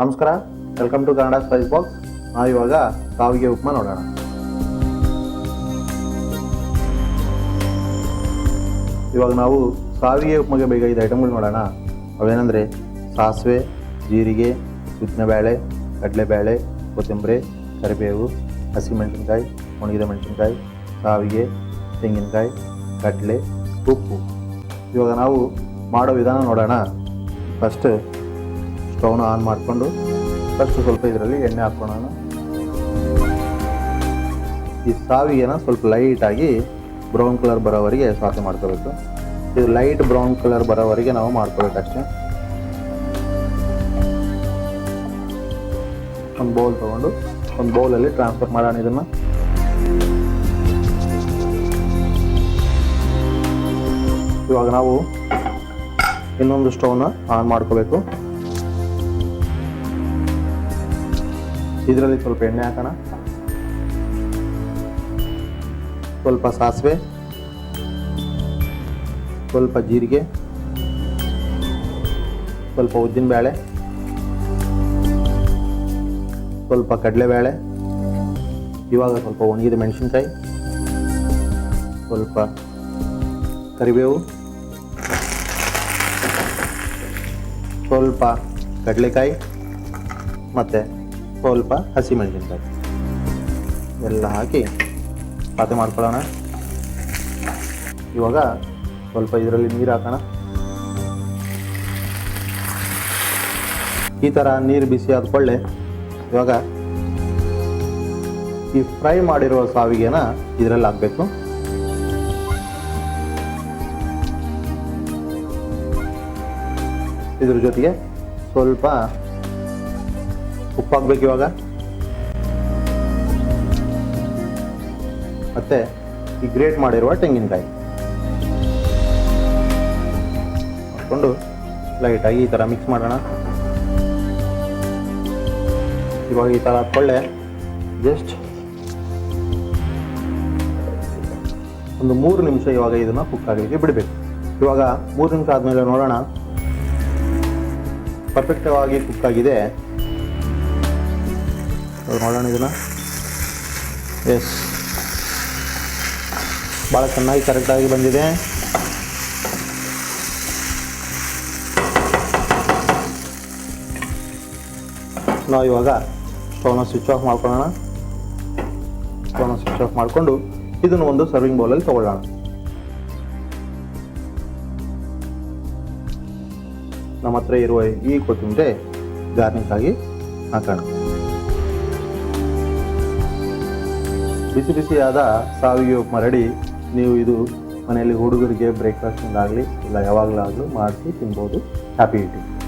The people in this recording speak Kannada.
ನಮಸ್ಕಾರ welcome to Kannada spice box ನಾವಿವಾಗ ಸಾವಿಗೆ ಉಪ್ಮಾ ನೋಡೋಣ. ಇವಾಗ ನಾವು ಸಾವಿಗೆ ಉಪ್ಮಾಗೆ ಬೇಕಾಗಿದ್ದ ಐಟಮ್ಗಳು ನೋಡೋಣ. ಅವೇನೆಂದರೆ ಸಾಸಿವೆ, ಜೀರಿಗೆ, ಉದ್ದಿನಬೇಳೆ, ಕಡಲೆಬೇಳೆ, ಕೊತ್ತಂಬರಿ, ಕರಿಬೇವು, ಹಸಿಮೆಣಸಿನ್ಕಾಯಿ, ಒಣಗಿದ ಮೆಣಸಿನ್ಕಾಯಿ ಸಾವಿಗೆ ತೆಂಗಿನಕಾಯಿ, ಕಡಲೆ, ಉಪ್ಪು. ಇವಾಗ ನಾವು ಮಾಡೋ ವಿಧಾನ ನೋಡೋಣ. ಫಸ್ಟ್ ಸ್ಟವ್ನ ಆನ್ ಮಾಡಿಕೊಂಡು ಫಸ್ಟ್ ಸ್ವಲ್ಪ ಇದರಲ್ಲಿ ಎಣ್ಣೆ ಹಾಕ್ಕೊಳ್ಳೋಣ. ಈ ಸಾವಿಗೆನ ಸ್ವಲ್ಪ ಲೈಟಾಗಿ ಬ್ರೌನ್ ಕಲರ್ ಬರೋವರೆಗೆ ಸಾಸಿ ಮಾಡ್ಕೋಬೇಕು. ಇದು ಲೈಟ್ ಬ್ರೌನ್ ಕಲರ್ ಬರೋವರೆಗೆ ನಾವು ಮಾಡ್ಕೋಬೇಕಷ್ಟೇ ಒಂದು ಬೌಲ್ ತೊಗೊಂಡು ಒಂದು ಬೌಲಲ್ಲಿ ಟ್ರಾನ್ಸ್ಫರ್ ಮಾಡೋಣ ಇದನ್ನು. ಇವಾಗ ನಾವು ಇನ್ನೊಂದು ಸ್ಟವ್ನ ಆನ್ ಮಾಡ್ಕೋಬೇಕು. ಇದರಲ್ಲಿ ಸ್ವಲ್ಪ ಎಣ್ಣೆ ಹಾಕೋಣ. ಸ್ವಲ್ಪ ಸಾಸಿವೆ. ಸ್ವಲ್ಪ ಜೀರಿಗೆ. ಸ್ವಲ್ಪ ಉದ್ದಿನಬೇಳೆ. ಸ್ವಲ್ಪ ಕಡಲೆಬೇಳೆ. ಇವಾಗ ಸ್ವಲ್ಪ ಒಣಗಿದ ಮೆಣಸಿನ್ಕಾಯಿ. ಸ್ವಲ್ಪ ಕರಿಬೇವು. ಸ್ವಲ್ಪ ಕಡಲೆಕಾಯಿ. ಮತ್ತು ಸ್ವಲ್ಪ ಹಸಿಮೆಣಸಿನ್ಕಾಯಿ ಎಲ್ಲ ಹಾಕಿ ಪಾತೆ ಮಾಡ್ಕೊಳ್ಳೋಣ. ಇವಾಗ ಸ್ವಲ್ಪ ಇದರಲ್ಲಿ ನೀರು ಹಾಕೋಣ. ಈ ಥರ ನೀರು ಬಿಸಿ ಆದ್ಕೊಳ್ಳೆ ಇವಾಗ ಈ ಫ್ರೈ ಮಾಡಿರೋ ಸಾವಿಗೆನ ಇದರಲ್ಲಿ ಹಾಕಬೇಕು. ಇದ್ರ ಜೊತೆಗೆ ಸ್ವಲ್ಪ ಉಪ್ಪು ಹಾಕ್ಬೇಕು ಇವಾಗ? ಮತ್ತೆ ಈ ಗ್ರೇಟ್ ಮಾಡಿರುವ ತೆಂಗಿನಕಾಯಿ. ಹಾಕ್ಕೊಂಡು ಲೈಟಾಗಿ ಈ ಥರ ಮಿಕ್ಸ್ ಮಾಡೋಣ. ಇವಾಗ ಈ ಥರ ಹಾಕ್ಕೊಳ್ಳೆ. ಜಸ್ಟ್ ಒಂದು ಮೂರು ನಿಮಿಷ ಇವಾಗ ಇದನ್ನು ಕುಕ್ ಆಗಲಿಕ್ಕೆ ಬಿಡಬೇಕು. ಇವಾಗ ಮೂರು ನಿಮಿಷ ಆದಮೇಲೆ ನೋಡೋಣ. ಪರ್ಫೆಕ್ಟವಾಗಿ ಕುಕ್ ಆಗಿದೆ. ನೋಡೋಣ ಇದನ್ನು. ಎಸ್ ಭಾಳ ಚೆನ್ನಾಗಿ ಕರೆಕ್ಟಾಗಿ ಬಂದಿದೆ. ನಾವು ಇವಾಗ ಸ್ಟೌನ ಸ್ವಿಚ್ ಆಫ್ ಮಾಡ್ಕೊಳ್ಳೋಣ. ಸ್ಟೋನ ಸ್ವಿಚ್ ಆಫ್ ಮಾಡಿಕೊಂಡು ಇದನ್ನು ಒಂದು ಸರ್ವಿಂಗ್ ಬೌಲಲ್ಲಿ ತಗೊಳ್ಳೋಣ. ನಮ್ಮ ಹತ್ರ ಇರುವ ಈ ಕೊತ್ತಂಬರಿ ಗಾರ್ನಿಕ್ ಆಗಿ ಹಾಕೋಣ. ಬಿಸಿ ಬಿಸಿಯಾದ ಸಾವಿಗೆ ಮರಡಿ ರೆಡಿ ನೀವು ಇದು ಮನೆಯಲ್ಲಿ ಹುಡುಗರಿಗೆ ಬ್ರೇಕ್ಫಾಸ್ಟಿಂದ ಆಗಲಿ ಇಲ್ಲ ಯಾವಾಗಲಾಗಲೂ ಮಾಡಿಸಿ ತಿನ್ಬೋದು. Happy eating